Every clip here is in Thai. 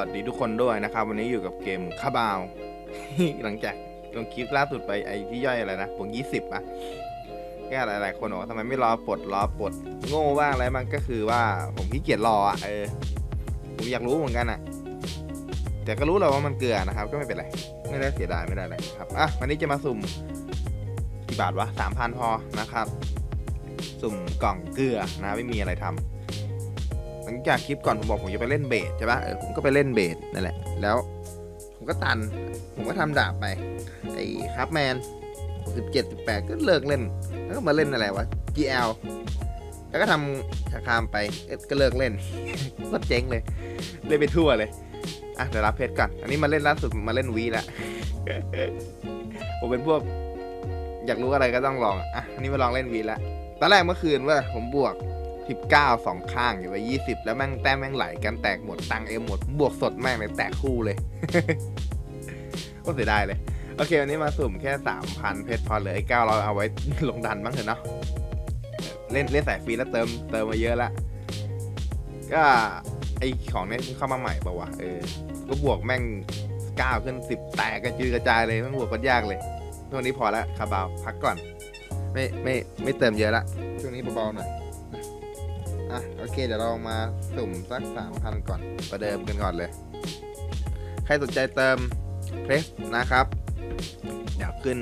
วัสดีทุกคนด้วยนะครับ วันนี้อยู่กับเกมคาบาว หลังจากลงคลิปล่าสุดไปไอ้ที่ย่อยอะไรนะผมยี่สิบอะก็หลาย ๆ คนบอกทำไมไม่รอปลดรอปลดโง่บ้างอะไรบ้างก็คือว่าผมขี้เกียจรออะเออ ผมอยากรู้เหมือนกันอะแต่ก็รู้แหละว่ามันเกลือนะครับ ก็ไม่เป็นไร ไม่ได้เสียดายไม่ได้อะไรครับอะวันนี้จะมาสุ่มกี่บาทวะสามพันพอนะครับ สุ่มกล่องเกลือนะไม่มีอะไรทำห ลังจากคลิปก่อนผมบอกผมจะไปเล่นเบสใช่ปะเออผมก็ไปเล่นเบสนั่นแหละ แล้ว ผมก็ตัน ผมก็ทำดาบไป ไอ้ครับแมนสิบเจ็ดสิบแปดก็เลิกเล่น แล้วก็มาเล่นอะไรวะ GL แล้วก็ทำชาคามไปก็เลิกเล่นก็เจ๊งเลย เล่นไปทั่วเลย อะเดี๋ยวรับเพชรก่อนอันนี้มาเล่นล่าสุดมาเล่นวีละผมเป็นพวก อยากรู้อะไรก็ต้องลองอะอันนี้มาลองเล่นวีละตอนแรกเมื่อคืนว่าผมบวก 19สองข้างอยู่ไป20 แล้วแม่งแต้มแม่งไหลกันแตกหมดตังเอ็มหมด บวกสดแม่งเลยแตกคู่เลยก็เสียดายเลย โอเค วันนี้มาสุ่มแค่ 3,000 เพชรพอเหลือไอ้900 เอาไว้ลงดันบ้างเถอะเนาะเล่นเล่นสายฟรีแล้วเติมเติมมาเยอะละก็ไอของเนี้ยเข้ามาใหม่ปะวะเออก็บวกแม่ง9ขึ้น10แตกกระจือกระจายเลยแม่งบวกกันยากเลยช่วงนี้พอละคาบาวพักก่อน ไม่ไม่ไม่เติมเยอะละช่วงนี้เบาๆหน่อย อะโอเคเดี๋ยวเรามาสุ่มสักสามพันก่อนประเดิมกันก่อนเลย ใครสนใจเติมเพรสนะครับ เดี๋ยวขึ้น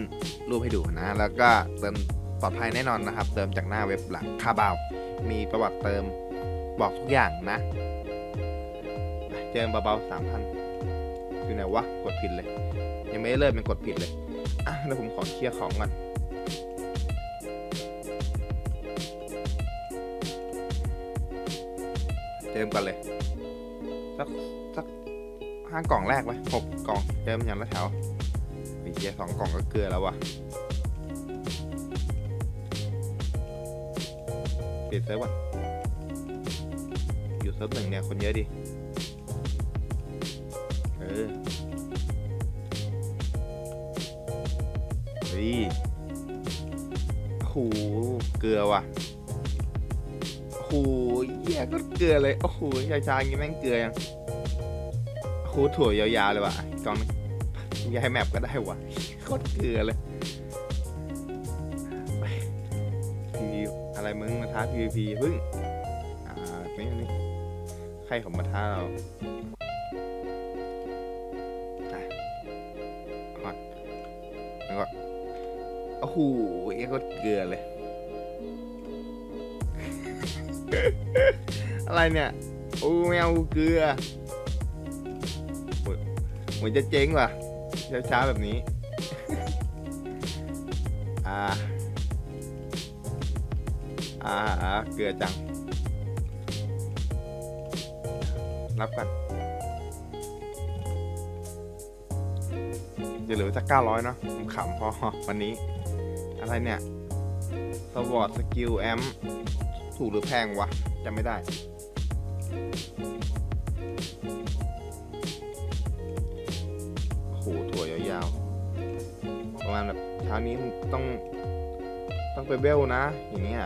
รูปให้ดูนะ แล้วก็เติมปลอดภัยแน่นอนนะครับ เติมจากหน้าเว็บหลังคาบาวมีประวัติเติมบอกทุกอย่างนะเจอเบาๆสามพันอยู่ไหนวะกดผิดเลย ยังไม่ได้เริ่มเป็นกดผิดเลยอะเดี๋ยวผมขอเคลียร์ของก่อน จิมก่อนเลย สักสักห้ากล่องแรกไว้หกกล่องเจิมอย่างละแถวไอ้เกียสองกล่องก็เกลือแล้ววะเปลี่ยนเซิร์ฟก่อนอยู่เซิร์ฟหนึ่งเนี่ยคนเยอะดิเออเฮ้ยโอ้โหเกลือว่ะ โอ้โหเหี้ยก็เกลือเลย โอ้โหชาชาอย่างงี้แม่งเกลือยังโอ้โหถั่วยาวๆเลยว่ะอีกองนึงย้ายแมปก็ได้ว่ะโคตรเกลือเลยไปพีอะไรมึงมาท้า PVP พึ่ง อ่าไม่นี่ใครของมาท้าเราอะเอาก่อนแล้วก็โอ้โหเอ้โคตรเกลือเลย อะไรเนี่ยโอ้แมวเกลือเหมือนจะเจ๊งว่ะช้าๆแบบนี้ อ่า อ่า เกลือจัง รับกันจะเหลือสักเก้าร้อยเนาะผมขำพอวันนี้ อะไรเนี่ยสวอตสกิลแอม ถูกหรือแพงวะจำไม่ได้ โอ้โหถั่วยาวๆ ประมาณแบบเช้านี้ต้อง ต้องไปเบลนะ อย่างเงี้ย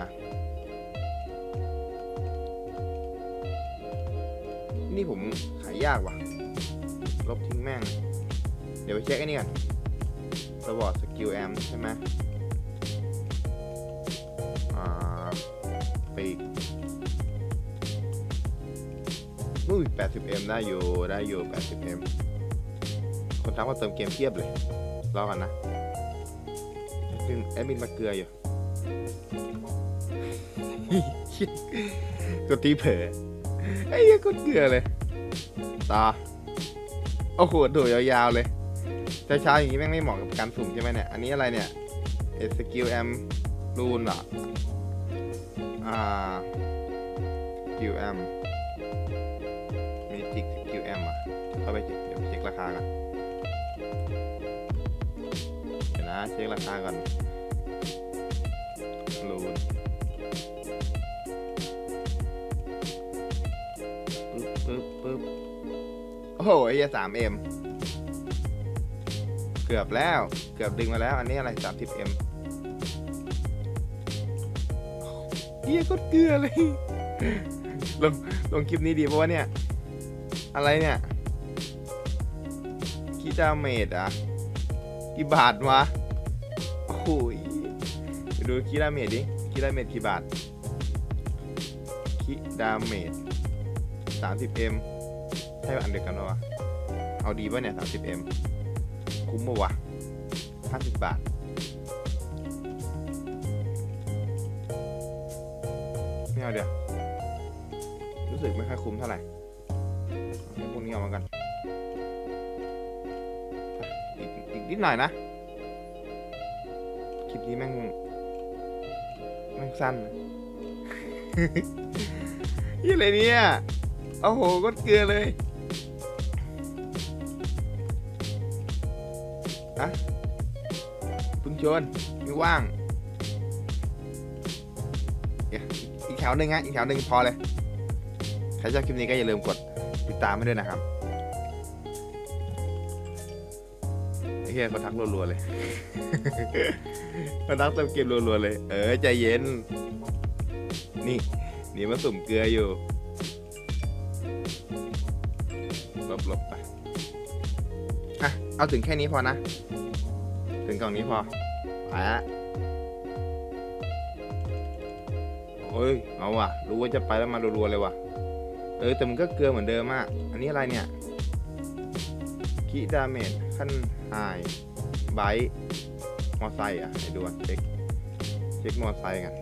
นี่ผมขายยากว่ะ ลบทิ้งแม่ง เดี๋ยวไปเช็คไอ้นี่ก่อนสวอตสกิลแอมใช่ไหม 80m ได้อยู่ได้อยู่ 80m คนทักว่าเติมเกมเทียบเลย รอกันนะแอดมินแอดมินมาเกลืออยู่กดตีเผลอไอ้เหี้ยกดเกลือเลยต่อโอ้โหดูยาวๆเลยช้าๆอย่างนี้แม่งไม่เหมาะกับการสุ่มใช่ไหมเนี่ย อันนี้อะไรเนี่ยเอสกิลแอมรูนเหรออ่า QM Magic เข้าไปเช็คเดี๋ยวเช็คราคาก่อนเดี๋ยวนะเช็คราคาก่อนรูนปึ๊บปึ๊บปึ๊บโอ้โหไอ้สามเอ็มเกือบแล้วเกือบดึงมาแล้ว อันนี้อะไรสามสิบเอ็มเฮียก็เกลือเลยลงลงคลิปนี้ดีเพราะว่าเนี่ย อะไรเนี่ย คิดดาเมจอะกี่บาทวะโอ้ยไปดูคิดดาเมจดิคิดดาเมจกี่บาทคิดดาเมจสามสิบเอ็มใช่อันเดียวกันปะวะเอาดีป่ะเนี่ยสามสิบเอ็มคุ้มปะวะห้าสิบบาทไม่เอาเดี๋ยวรู้สึกไม่ค่อยคุ้มเท่าไหร่ให้พวกนี้ออกมากัน นิดหน่อยนะ คลิปนี้แม่งแม่งสั้นยี่อะไรเนี่ย โอ้โหก็เกลือเลยอะเพึ่งชวนไม่ว่าง อีกแถวหนึ่งฮะอีกแถวหนึ่งพอเลย ใครชอบคลิปนี้ก็อย่าลืมกดติดตามให้ด้วยนะครับ เหี้ยเขาทักรัวๆเลย เขาทักเติมเกมรัวๆเลย เออใจเย็น นี่นี่มาสุ่มเกลืออยู่หลบหลบไปอะเอาถึงแค่นี้พอนะ ถึงกล่องนี้พอไปละเฮ้ย เอาว่ะ รู้ว่าจะไปแล้วมารัวๆเลยว่ะ เออ แต่มันก็เกลือเหมือนเดิมอะอันนี้อะไรเนี่ย คีดาเมจขั้นไฮไบต์มอไซค์อะให้ดูเช็คเช็คมอไซค์กัน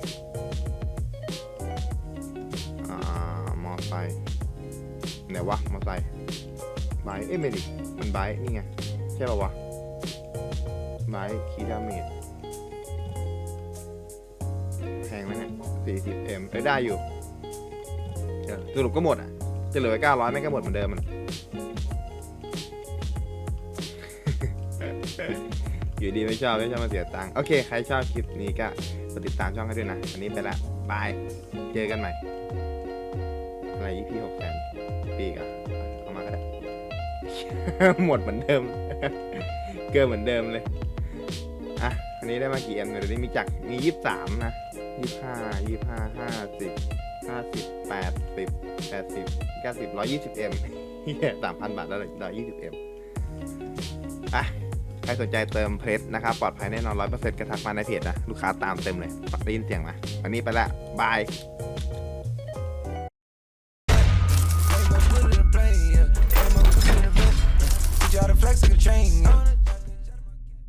อ่ามอไซค์ไหนวะมอไซค์ไบต์เอ้ยไม่ดิมันไบต์นี่ไงใช่ป่าวะไบต์คีดาเมจแพงไหมเนี่ย 40m เอ้ยได้อยู่สรุปก็หมดอะจะเหลือ900ไม่ก็หมดเหมือนเดิมมัน อยู่ดีไม่ชอบไม่ชอบมาเสียตังค์โอเค ใครชอบคลิปนี้ก็กดติดตามช่องให้ด้วยนะวันนี้ไปละบาย เจอกันใหม่ อะไร EP 6แสนปีกอะเอามาก็ได้ หมดเหมือนเดิม เกินเหมือนเดิมเลยอะอันนี้ได้มากี่เอ็มเนี่ยเดี๋ยวนี้มีจักรมียี่สิบสามนะยี่ห้ายี่ห้าห้าสิบห้าสิบแปดสิบแปดสิบเก้าสิบร้อยยี่สิบเอ็มสามพันบาทแล้วร้อยยี่สิบเอ็มอะ ใครสนใจเติมเพลสนะครับ ปลอดภัยแน่นอนร้อยเปอร์เซ็นต์กระทักมาในเพจนะ ลูกค้าตามเต็มเลยปักได้ยินเสียงไหมวันนี้ไปละบาย